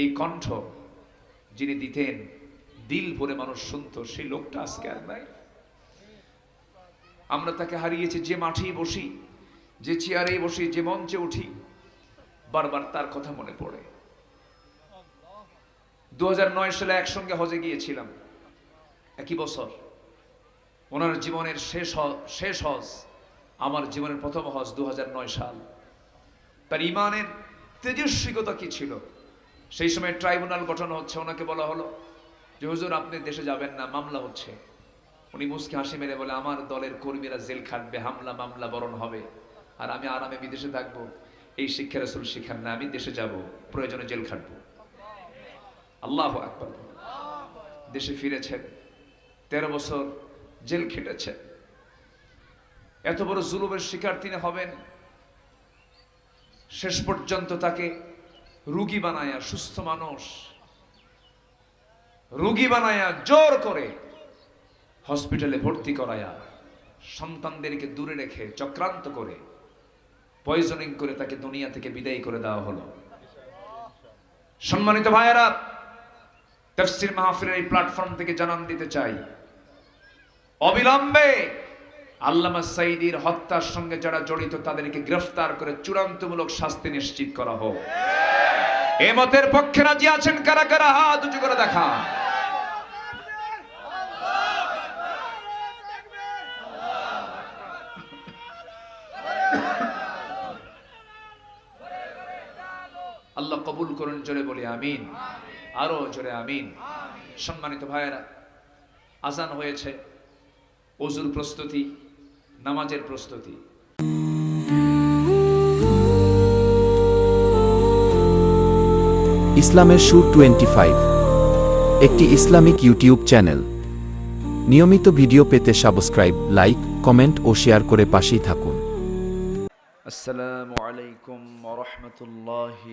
এই কণ্ঠ যিনি দিতেন, দিল ভরে মানুষ শুনত, সেই লোকটা আজকে আর নাই। আমরা তাকে হারিয়েছি যে মাঠেই বসি, যে চেয়ারেই বসি, যে মঞ্চে উঠি, বারবার তার কথা মনে পড়ে। দু হাজার নয় সালে একসঙ্গে হজে গিয়েছিলাম, একই বছর। ওনার জীবনের শেষ শেষ হজ, আমার জীবনের প্রথম হজ দু হাজার নয় সাল। তার ইমানের তেজস্বিকতা কি ছিল? সেই সময় ট্রাইব্যুনাল গঠন হচ্ছে, ওনাকে বলা হলো যে, হুজুর, আপনি দেশে যাবেন না, মামলা হচ্ছে। উনি মুসকে হাসি মেরে বলে, আমার দলের কর্মীরা জেল খাটবে, হামলা, মামলা বরণ হবে, আর আমি আরামে বিদেশে থাকব। এই শিক্ষা রসুল শিখান না, আমি দেশে যাব, প্রয়োজনে জেল খাটবো। আল্লাহ আকবর। দেশে ফিরেছেন, তেরো বছর জেল খেটেছেন। এত বড় জুলুমের শিকার তিনি হবেন। শেষ পর্যন্ত তাকে রুগী বানায়া সুস্থ মানুষ। রুগী বানায়া জোর করে হসপিটালে ভর্তি করায়া সন্তানদেরকে দূরে রেখে চক্রান্ত করে পয়জনিং করে তাকে দুনিয়া থেকে বিদায় করে দেওয়া হলো। সম্মানিত ভাইয়েরা, তফসির মাহফিলের এই প্ল্যাটফর্ম থেকে জানান দিতে চাই, অবিলম্বে আল্লামা সাইদির হত্যার সঙ্গে যারা জড়িত তাদেরকে গ্রেফতার করে চূড়ান্তমূলক শাস্তি নিশ্চিত করা হোক। এ মতের পক্ষে রাজি আছেন কারা কারা? হাত উঁচু করে দেখা। আল্লাহ কবুল করুন, জোরে বলি আমিন। আরও জোরে আমিন। সম্মানিত ভাইয়েরা, আজান হয়েছে। অজুর প্রস্তুতি, নামাজের প্রস্তুতি। ইসলামের সুর টোয়েন্টি ফাইভ একটি ইসলামিক ইউটিউব চ্যানেল। নিয়মিত ভিডিও পেতে সাবস্ক্রাইব, লাইক, কমেন্ট ও শেয়ার করে পাশেই থাকুন। আসসালামু আলাইকুম রহমতুল্লাহি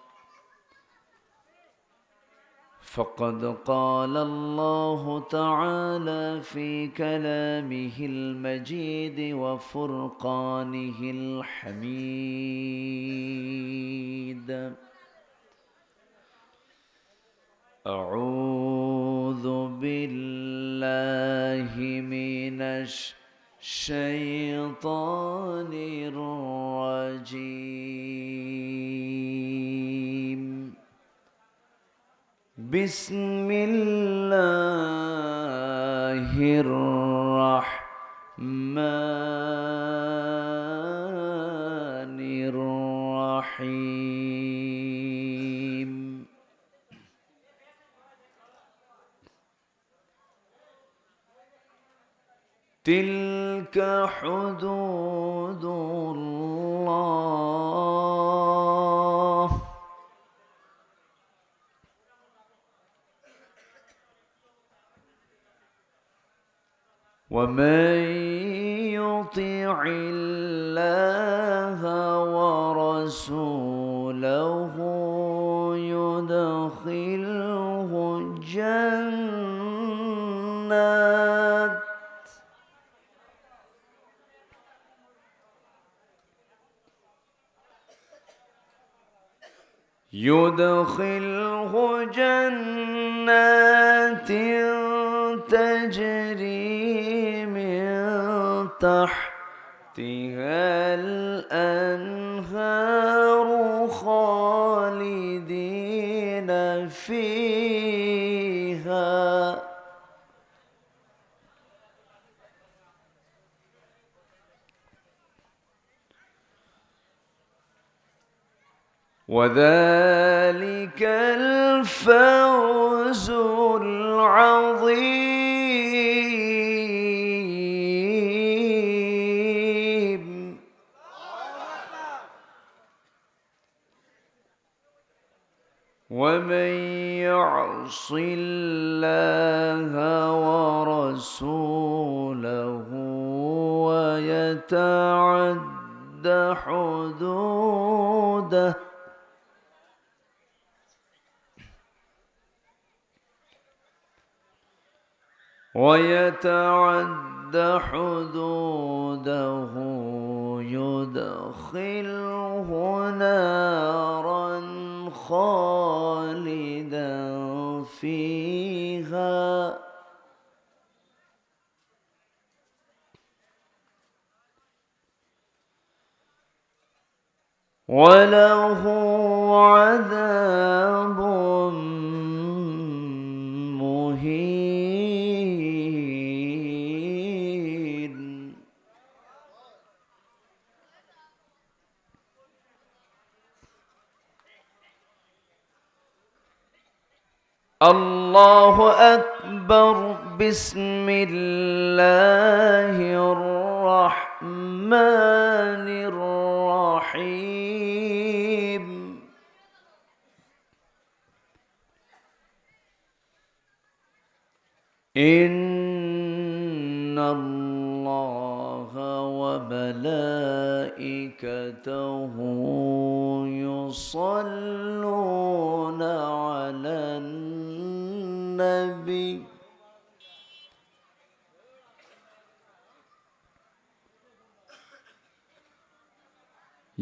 فقد قال الله تعالى في كلامه المجيد وفرقانه الحميد. أعوذ بالله من الشيطان الرجيم. بسم الله الرحمن الرحيم. تلك حدود الله. ومن يطع الله ورسوله يدخله جنات جنات يدخله جنات تجري تحتها الأنهار خالدين فيها. وذلك الفوز العظيم. يعص الله ورسوله ويتعد حدوده. ويتعد حدوده يدخله نارا خالدا فيها. وله عذاب الله أكبر. بسم الله الرحمن الرحيم. إن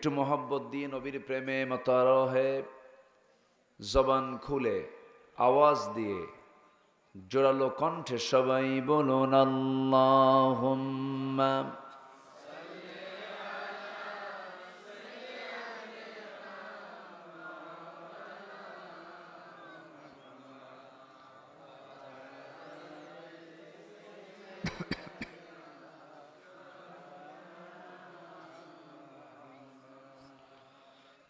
একটু মোহাব্বত দিয়ে নবীর প্রেমে মতারহে জবান খুলে আওয়াজ দিয়ে জোরালো কণ্ঠে সবাই বলুন আল্লাহ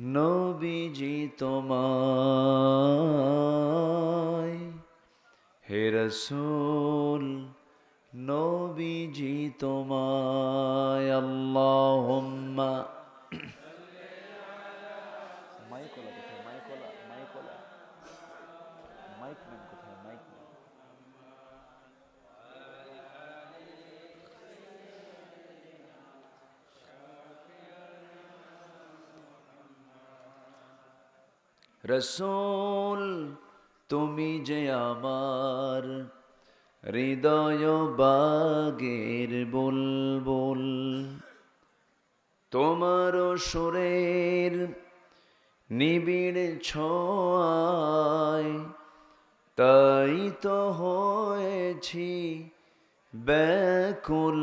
নবীজি তোমায়। হে রসুল নবীজি তোমায়। আল্লাহুম্মা রসুল, তুমি যে আমার হৃদয় বাগের বুলবুল, তোমার সুরের নিবিড় ছোঁয়ায় তাই তো হয়েছি ব্যাকুল,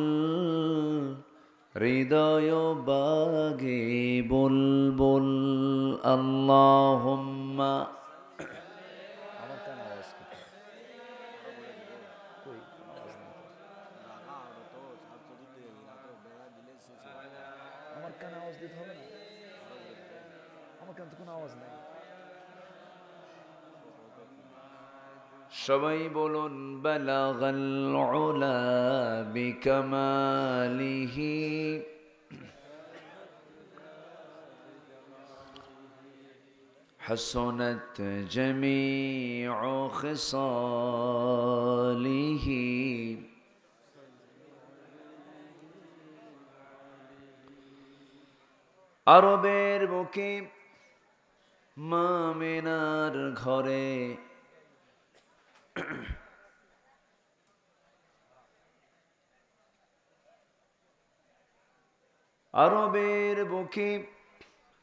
হৃদয় বাগে বুলবুল আল্লাহুম্মা আমার কানে আওয়াজ কোথায় কই আওয়াজ নেই তো। আমার কানে আওয়াজ দিতে হবে না আমার কানে তো কোনো আওয়াজ নাই সবাই বলুন বালাগাল উলা বিকামালিহি حسنت جميع خصاله আরবের বুকে মামেনার ঘরে আরবের বুকে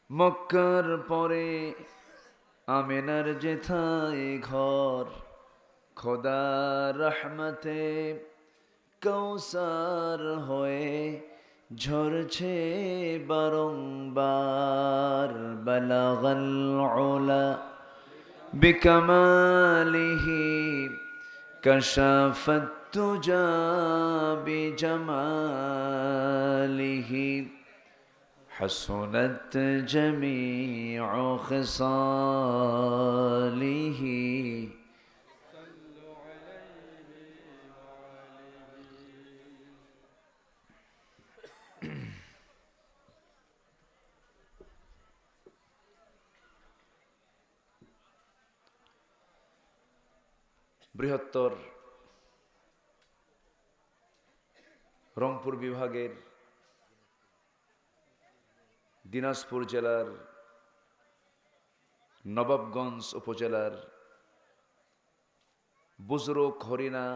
মক্কার পরে আমেনার জেঠায় ঘর খোদা রহমতে কৌসার হয়ে ঝরছে বারংবার বলাগল বিকমালিহি কশাফত তুজা বিজমালিহী। حسنت جميع خصاله বৃহত্তর রংপুর বিভাগের দিনাজপুর জেলার নবাবগঞ্জ উপজেলার বুজরুক হরিণা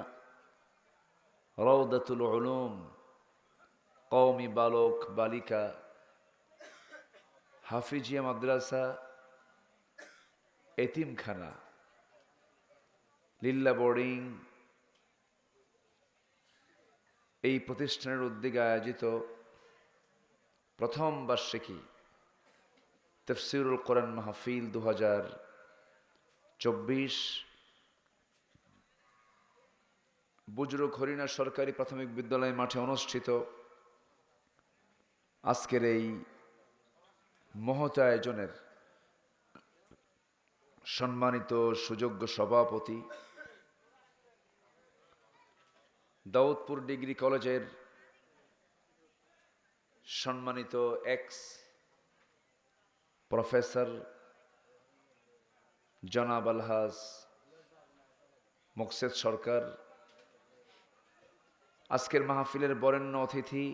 রৌদাতুল উলুম, কওমি বালক, বালিকা, হাফিজিয়া মাদ্রাসা, এতিমখানা, লিল্লা বোর্ডিং এই প্রতিষ্ঠানের উদ্যোগে আয়োজিত প্রথম বার্ষিকী তফসিরুল কোরআন মাহফিল দু হাজার চব্বিশ। বুজরুক হরিণা সরকারি প্রাথমিক বিদ্যালয় মাঠে অনুষ্ঠিত। আজকের এই মহত আয়োজনের সম্মানিত সুযোগ্য সভাপতি দাউদপুর ডিগ্রি কলেজের সম্মানিত এক্স প্রফেসর জনাব আলহাজ মোকসেদ সরকার, আজকের মাহফিলের বরেণ্য অতিথি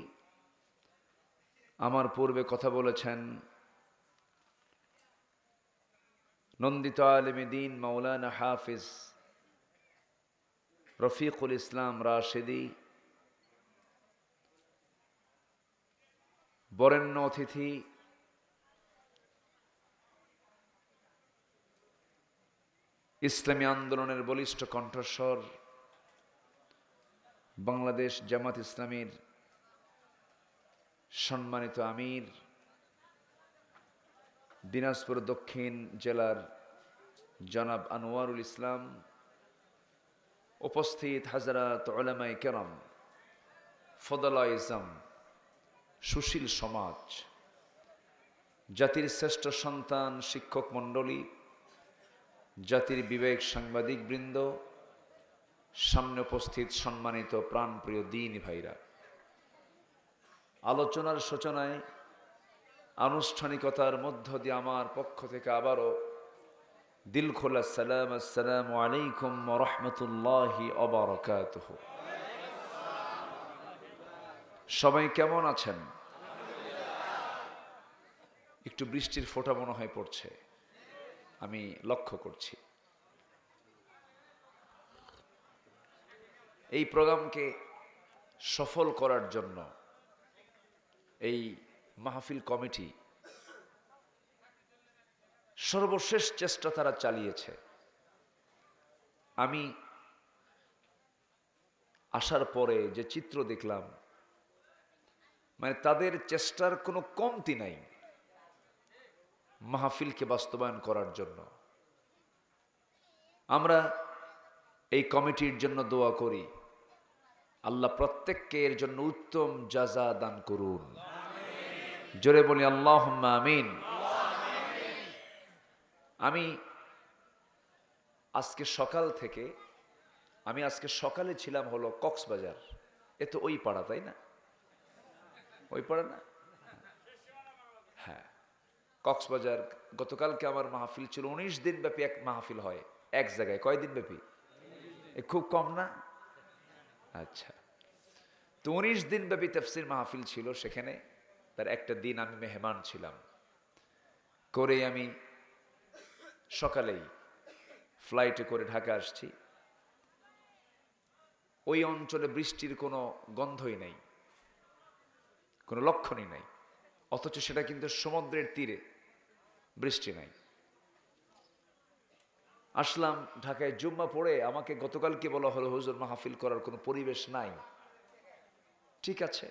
আমার পূর্বে কথা বলেছেন নন্দিত আলমী দিন মৌলানা হাফিজ রফিকুল ইসলাম রাশেদি। বরেণ্য অতিথি, ইসলামী আন্দোলনের বলিষ্ঠ কণ্ঠস্বর, বাংলাদেশ জামাত ইসলামীর সম্মানিত আমির, দিনাজপুর দক্ষিণ জেলার জনাব আনোয়ারুল ইসলাম, উপস্থিত হাজারাত ওলামাই কেরাম ফদলা ইসলাম সুশীল সমাজ, জাতির শ্রেষ্ঠ সন্তান, শিক্ষক মণ্ডলী, জাতির বিবেক সাংবাদিক বৃন্দ, সামনে উপস্থিত সম্মানিত প্রাণপ্রিয় দিন ভাইরা। আলোচনার সূচনায় আনুষ্ঠানিকতার মধ্য দিয়ে আমার পক্ষ থেকে আবারও দিল খোলা সালাম, আসসালাম আলাইকুম রহমতুল্লাহি অবরকাত সবাই কেমন আছেন? একটু বৃষ্টির ফোঁটা মনে হয় পড়ছে। আমি লক্ষ্য করছি। এই প্রোগ্রামকে সফল করার জন্য এই মাহফিল কমিটি সর্বশেষ চেষ্টা তারা চালিয়েছে। আমি আসার পরে যে চিত্র দেখলাম মানে তাদের চেষ্টার কোনো কমতি নাই মাহফিলকে বাস্তবায়ন করার জন্য। আমরা এই কমিটির জন্য দোয়া করি, আল্লাহ প্রত্যেককে এর জন্য উত্তম জাজা দান করুন। জোরে বলি আল্লাহ আমিন। আমি আজকে সকাল থেকে, আমি আজকে সকালে ছিলাম হলো কক্সবাজার। এ তো ওই পাড়া, তাই না? ওই পড়ে না? হ্যাঁ। কক্সবাজার গতকালকে আমার মাহফিল ছিল, উনিশ দিন ব্যাপী এক মাহফিল হয়, এক জায়গায়। কয়দিন ব্যাপী? খুব কম না? আচ্ছা। তো উনিশ দিন ব্যাপী তফসির মাহফিল ছিল সেখানে, তার একটা দিন আমি মেহমান ছিলাম। করে আমি সকালেই ফ্লাইটে করে ঢাকা আসছি। ওই অঞ্চলে বৃষ্টির কোনো গন্ধই নেই। কোনো লক্ষণই নাই। অথচ সেটা কিন্তু সমুদ্রের তীরে বৃষ্টি নাই। আসলাম ঢাকায় জুম্মা পড়ে আমাকে গতকালকে বলা হলো, হুজুর, মাহফিল করার কোনো পরিবেশ নাই। ঠিক আছে।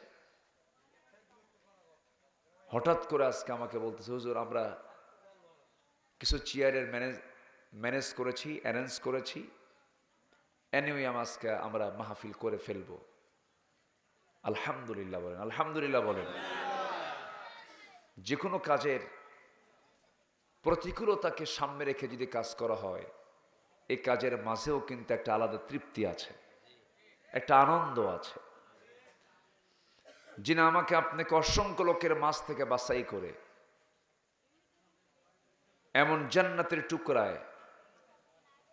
হঠাৎ করে আজকে আমাকে বলতেছে, হুজুর, আমরা কিছু চেয়ারের ম্যানেজ ম্যানেজ করেছি, অ্যারেঞ্জ করেছি। এনিওয়ে আজকে আমরা মাহফিল করে ফেলব। আলহামদুলিল্লাহ বলেন আলহামদুলিল্লাহ বলেন। যে কোনো কাজের প্রতিকূলতাকে সামনে রেখে যদি কাজ করা হয় এই কাজের মাঝেও কিন্তু একটা আলাদা তৃপ্তি আছে, একটা আনন্দ আছে। যিনি আমাকে আপনাকে অসংখ্য লোকের মাঝ থেকে বাছাই করে, এমন জান্নাতের টুকরায়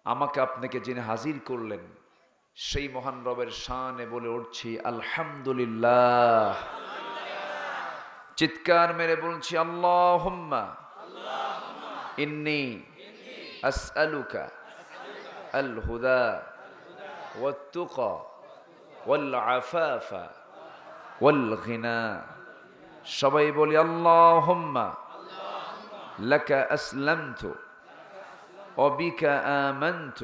আমাকে আপনাকে যিনি হাজির করলেন সেই মহান রবের শানে বলে উঠছি আলহামদুলিল্লাহ চিৎকার মেরে বলছি আল্লাহ ইন্নি আসআলুকা আল হুদা والتقى والعفاف والغنى সবাই বলি আল্লাহুম্মা লাকা আসলামতু وبك آمنت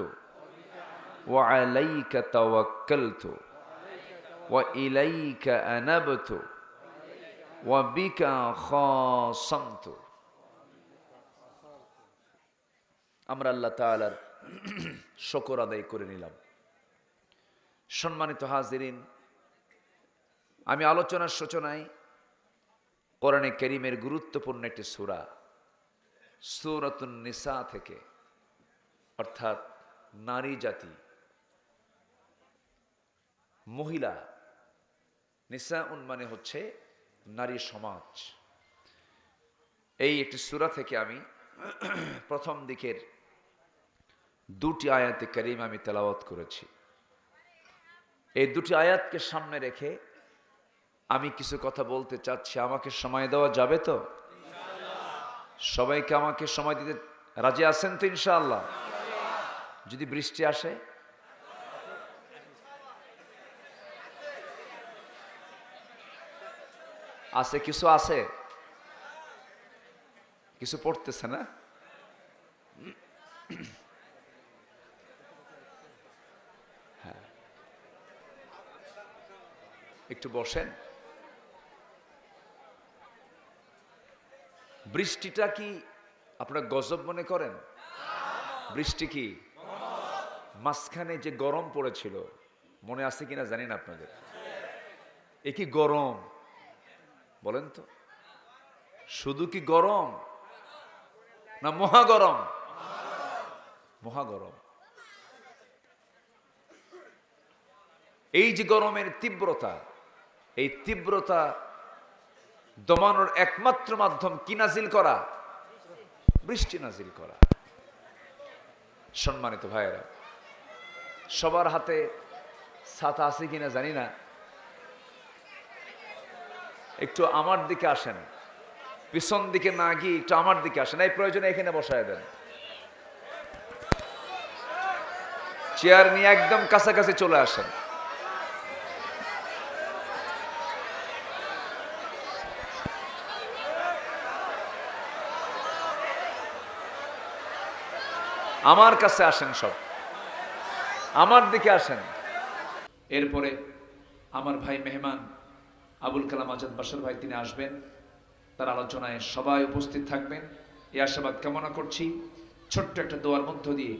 وعليك توكلت وإليك أنبت وبك خاصمت আমরা আল্লাহ তাআলার শকর আদায় করে নিলাম সম্মানিত হাজিরিন আমি আলোচনার সূচনায় কোরআনে করিমের গুরুত্বপূর্ণ একটি সূরা সূরাতুন নিসা থেকে অর্থাৎ নারী জাতি মহিলা, নিসাউন মানে হচ্ছে নারী সমাজ। এই একটি সূরা থেকে আমি প্রথম দিকের দুটি আয়াতে করিম আমি তেলাওয়াত করেছি। এই দুটি আয়াতকে সামনে রেখে আমি কিছু কথা বলতে চাচ্ছি। আমাকে সময় দেওয়া যাবে তো? সবাইকে আমাকে সময় দিতে রাজি আছেন তো ইনশাআল্লাহ? যদি বৃষ্টি আসে? আছে, কিছু আছে? কিছু পড়তেছে না? হ্যাঁ। একটু বসেন। বৃষ্টিটা কি আপনারা গজব মনে করেন? বৃষ্টি কি? মাঝখানে যে গরম পড়েছিল, মনে আছে কিনা জানি না আপনাদের? এ কি গরম? বলেন তো। শুধু কি গরম? না মহা গরম? মহা গরম। এই যে গরমের তীব্রতা, এই তীব্রতা দমানোর একমাত্র মাধ্যম কি নাজিল করা? বৃষ্টি নাজিল করা। সম্মানিত ভাইয়েরা, সবার হাতে ছাতা আছে কিনা জানি না। একটু আমার দিকে আসেন। পিছন দিকে না গিয়ে একটু আমার দিকে আসেন। এই প্রয়োজনে এখানে বসায় দেন। চেয়ার নিয়ে একদম কাছাকাছি চলে আসেন। আমার কাছে আসেন সব। আমার দিকে আসেন। এরপরে আমার ভাই মেহমান আবুল কালাম আজাদ বাসার ভাই তিনি আসবেন তার আলোচনায় সবাই উপস্থিত থাকবেন এই আশাবাদ কামনা করছি ছোট্ট একটা দোয়ার মধ্য দিয়ে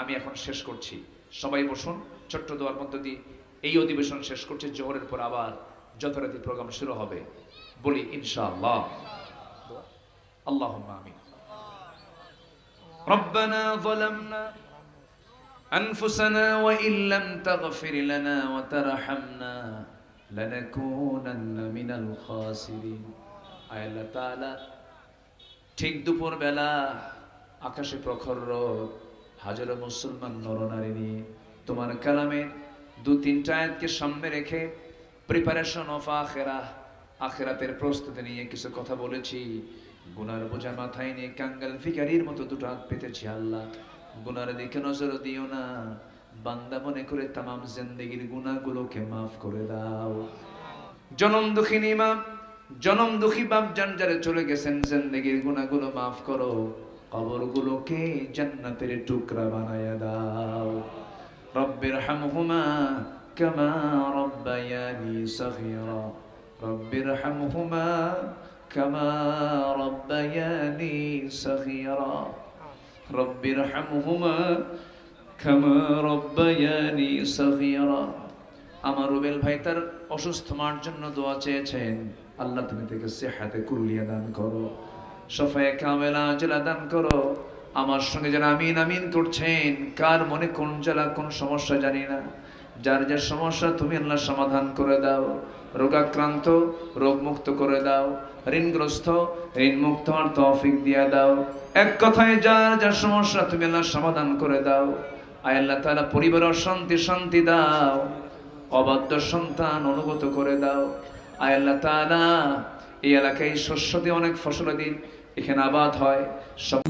আমি এখন শেষ করছি সবাই বসুন ছোট্ট দোয়ার মধ্য দিয়ে এই অধিবেশন শেষ করছি জোহরের পর আবার যথারীতি প্রোগ্রাম শুরু হবে বলি ইনশাআল্লাহ আল্লাহ আমিন ربنا ظلمنا أنفسنا وإن لم تغفر لنا وترحمنا ঠিক দুপুর বেলা আকাশে প্রখর রোদ, হাজারো মুসলমান নরনারী নিয়ে তোমার কালামে দু তিনটা আয়াতকে সামনে রেখে প্রিপারেশন অফ আখেরা, আখেরাতের প্রস্তুতি নিয়ে কিছু কথা বলেছি। গুনার বোঝা মাথায় নিয়ে কাঙ্গাল ফিকারির মতো দুটো হাত পেতেছি আল্লাহ। গুনার দিকে নজর দিও না। বান্দা মনে করে তামাম জিন্দেগির গুনাহগুলোকে মাফ করে দাও। জনম দুঃখিনী মা জনম দুঃখী বাপ জানজারে চলে গেছেন, জিন্দেগির গুনাহগুলো মাফ করো। কবরগুলোকে জান্নাতের টুকরা বানায়া দাও। রব্বির হামহুমা কামা রব্বায়ানি সগীরা। রব্বির হামহুমা কামা রব্বায়ানি সগীরা। রব্বির হামহুমা কামা রব্বায়ানি আমার রুবেল ভাই তার অসুস্থ মার জন্য দোয়া চেয়েছেন, আল্লাহ তুমি থেকে সেহাতে কুলিয়া দান করো সফায়ে কামেলা আজলা দান করো। আমার সঙ্গে যারা আমিন আমিন করছেন, কার মনে কোন জেলা কোন সমস্যা জানি না। যার যার সমস্যা তুমি আল্লাহ সমাধান করে দাও। রোগাক্রান্ত রোগ মুক্ত করে দাও। ঋণগ্রস্ত ঋণ মুক্ত আর তৌফিক দিয়ে দাও। এক কথায় যার যার সমস্যা তুমি আল্লাহ সমাধান করে দাও। আয় আল্লাহ তাআলা পরিবারের শান্তি শান্তি দাও। অবাধ্য সন্তান অনুগত করে দাও। আয় আল্লাহ তাআলা, এই এলাকায় শস্য দিয়ে অনেক ফসল দিন এখানে আবাদ হয়। সব